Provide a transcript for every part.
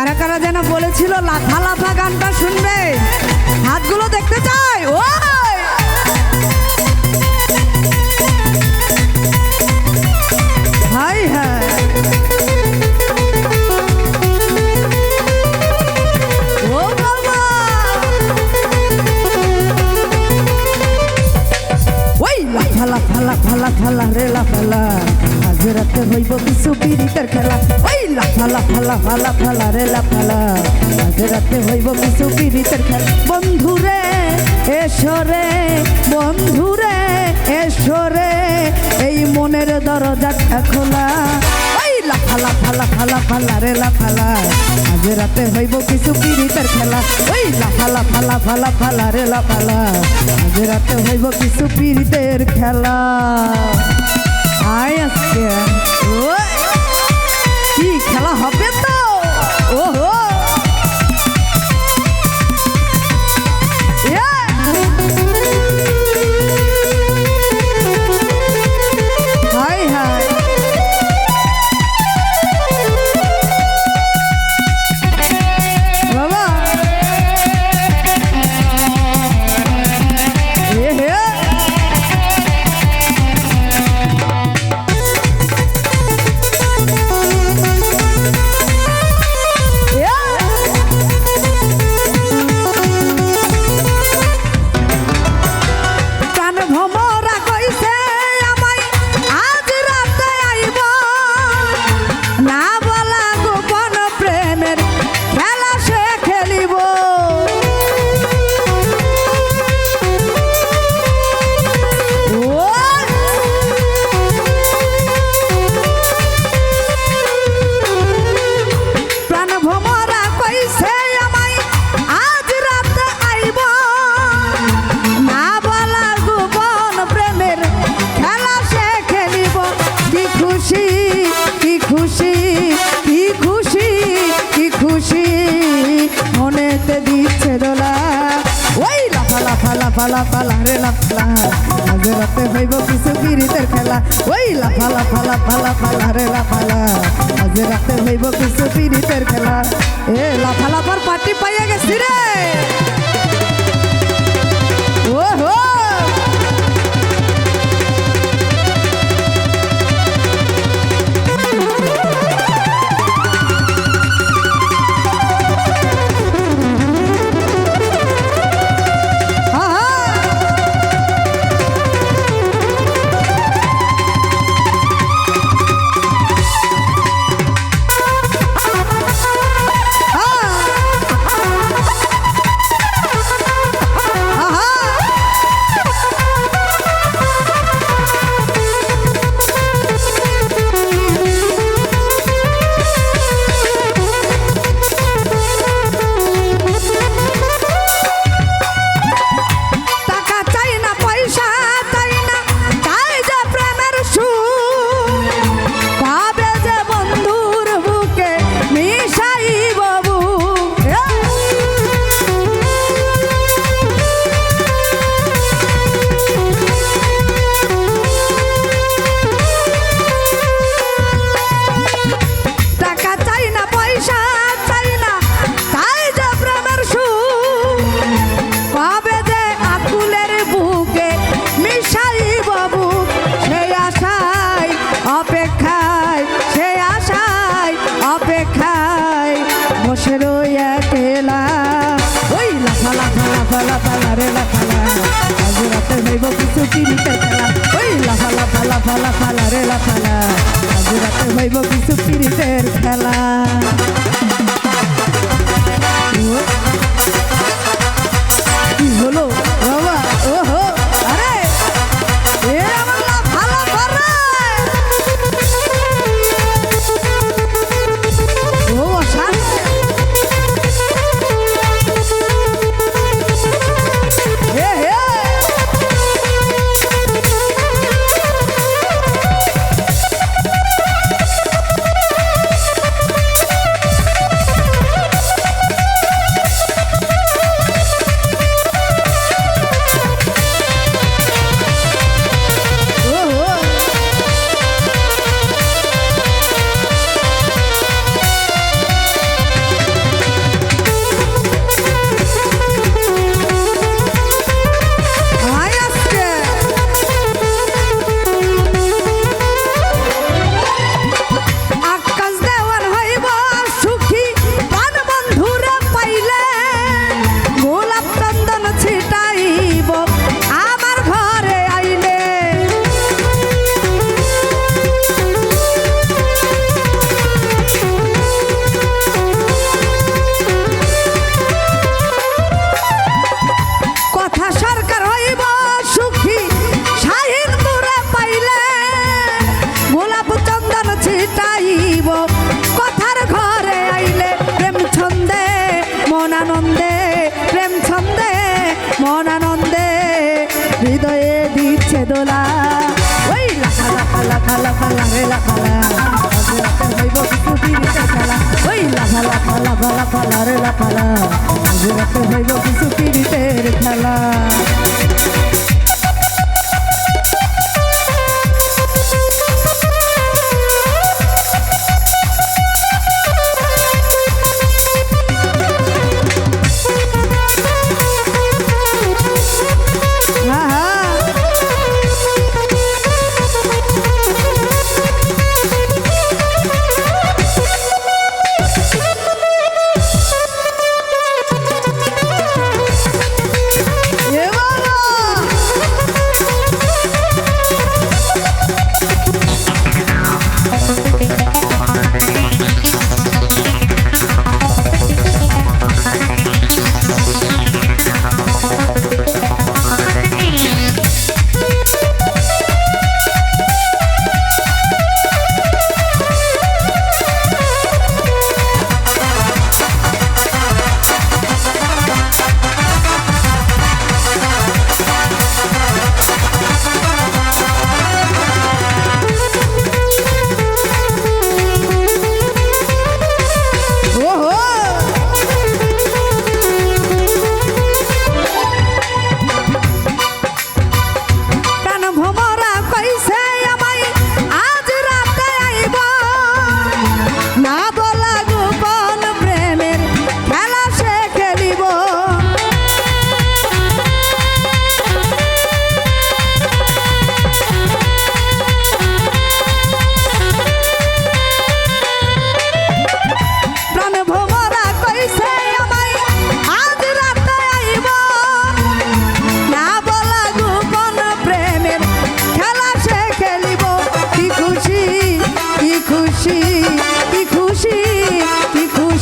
কারা কারা যেন বলেছিল লাফা লাফা গানটা শুনবে? হাতগুলো দেখতে চাই। High high. ও বাবা! ওই, লাফা লাফা লাফা লাফা লা রে, লাফা লা আজ রাতে হইব কিছু পিরিতের খেলা। ওই লাফা লাফা লাফা লাফা লা রে লাফা লা আজ রাতে হইব কিছু পিরিতের খেলা বন্ধুরে এসো রে বন্ধুরে এসো রে এই মনের দরজাটা খোলা ওই লাফা লাফা লাফা লাফা লা রে লাফা লা আজ রাতে হইব কিছু পিরিতের খেলা ওই লাফা লাফা লাফা লাফা লা রে লাফা লা আজ রাতে হইব কিছু পিরিতের খেলা আয় আজকে ওই, লাফা পালা রে লারে লাফা আজ রাতে হইব কিছু গিরিতের খেলা। ওই লাফালা ফালা লাফা লাফা লারে লাফা আজ রাতে হইব কিছু গিরিতের খেলা। এ লাফা লাফার পার্টি পাইয়া গেছি রে। হইব কিছু পিড়িতের খেলা। লাফালা রে লাফালা। গুজরাতে হইব কিছু পিড়িতের খেলা।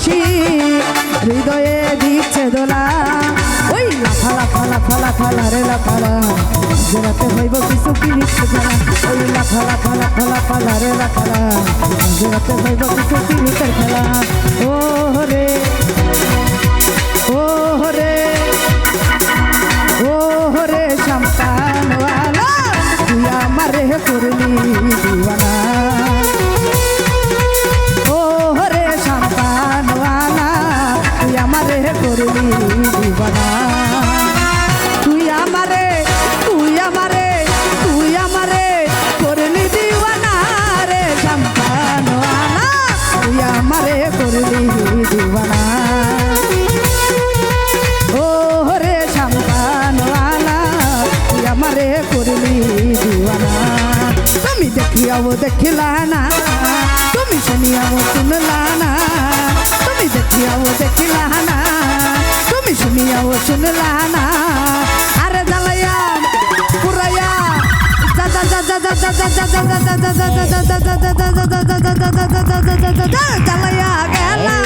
খুশি, হৃদয়ে দিচ্ছে দোলা। ওই লাফা লাফা লাফা লাফা লারে লাফা জোড়াতে হইব কিছু কিনিস খেলা ওই লাফা লাফা লাফা লাফা লারে লাফা জোড়াতে হইব কিছু কিনিসের খেলা ও রে ও রে ও রে সন্তান তুই আমারে করলি দিওয়ানা। नियम देखिलाना तुम्ही से नियम सुनलाना तुम्ही देखियाव देखिलाना तुम्ही से नियम सुनलाना अरे दलया पुरया दलया गेला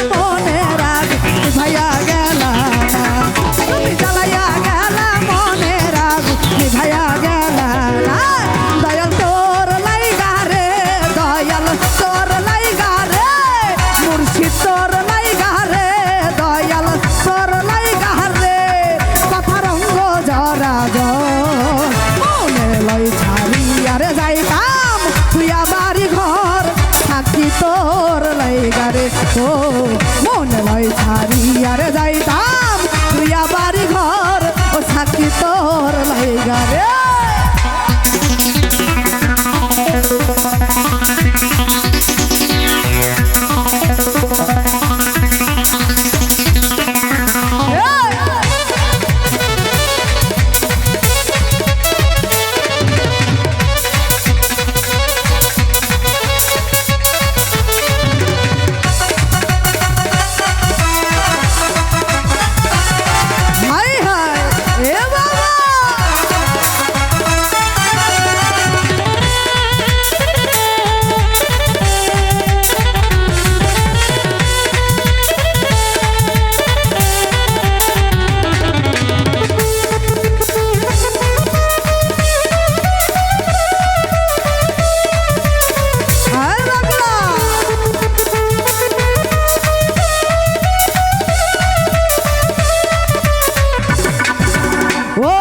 ও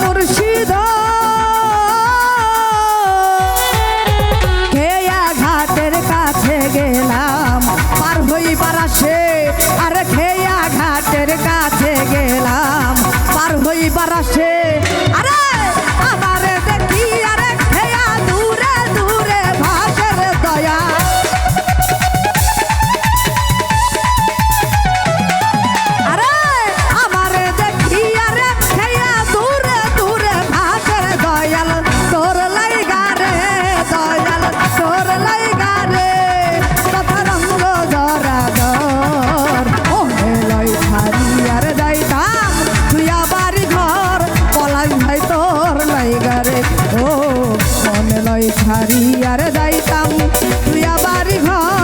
মুর্শিদা। মনে লয় ছাড়িয়ার যাইতাম। তুই আবার ঘর